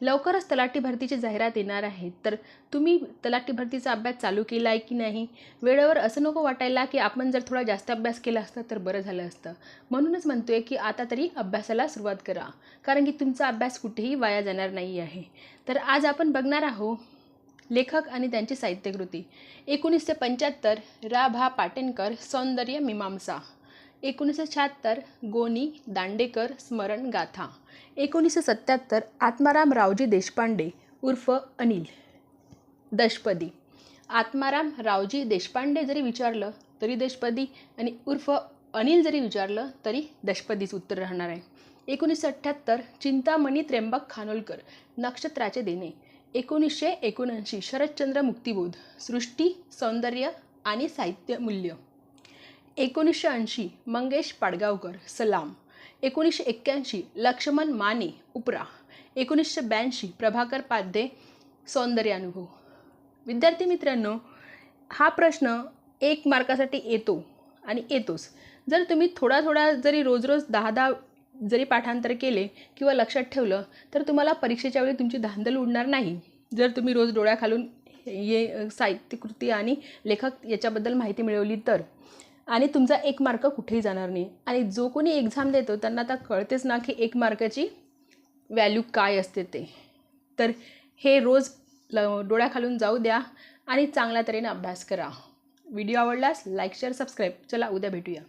लवकरच तलाठी भरतीची जाहिरात येणार आहे. तर तुम्ही तलाठी भरतीचा अभ्यास चालू केला आहे की नाही? वेळेवर असं नको वाटायला की आपण जर थोडा जास्त अभ्यास केला असता तर बरं झालं असतं. म्हणूनच म्हणतो आहे की आता तरी अभ्यासाला सुरुवात करा. कारण की तुमचा अभ्यास कुठेही वाया जाणार नाही आहे. तर आज आपण बघणार आहोत लेखक आणि त्यांची साहित्यकृती. एकोणीसशे पंच्याहत्तर रा भा पाटेणकर सौंदर्य मीमांसा. एकोणीसशे शहात्तर गोनी दांडेकर स्मरण गाथा. एकोणीसशे सत्त्याहत्तर आत्माराम रावजी देशपांडे उर्फ अनिल. दशपदी. आत्माराम रावजी देशपांडे जरी विचारलं तरी देशपदी आणि उर्फ अनिल जरी विचारलं तरी दशपदीच उत्तर राहणार आहे. एकोणीसशे अठ्ठ्याहत्तर चिंतामणी त्र्यंबक खानोलकर नक्षत्राचे देणे. एकोणीसशे एकोणऐंशी शरदचंद्र मुक्तिबोध सृष्टी सौंदर्य आणि साहित्य मूल्य. एकोणीसशे ऐंशी मंगेश पाडगावकर सलाम. एकोणीसशे एक्क्याऐंशी लक्ष्मण माने उपरा. एकोणीसशे ब्याऐंशी प्रभाकर पाध्ये सौंदर्यानुभव. विद्यार्थी मित्रांनो हा प्रश्न एक मार्कासाठी येतो आणि येतोच. जर तुम्ही थोडा थोडा जरी रोज रोज दहा दहा जरी पाठांतर केले किंवा लक्षात ठेवलं तर तुम्हाला परीक्षेच्या वेळी तुमची धांदल उडणार नाही. जर तुम्ही रोज डोळ्याखालून ये साहित्यकृती आणि लेखक याच्याबद्दल माहिती मिळवली तर. आणि तुमचा एक मार्क कुठेही जाणार नाही. आणि जो कोणी एक्झाम देतो त्यांना आता कळतेच ना की एक मार्काची व्हॅल्यू काय असते ते. तर हे रोज ल डोळ्याखालून जाऊ द्या आणि चांगल्या तऱ्हेने अभ्यास करा. व्हिडिओ आवडल्यास लाईक शेअर सबस्क्राईब चला उद्या भेटूया.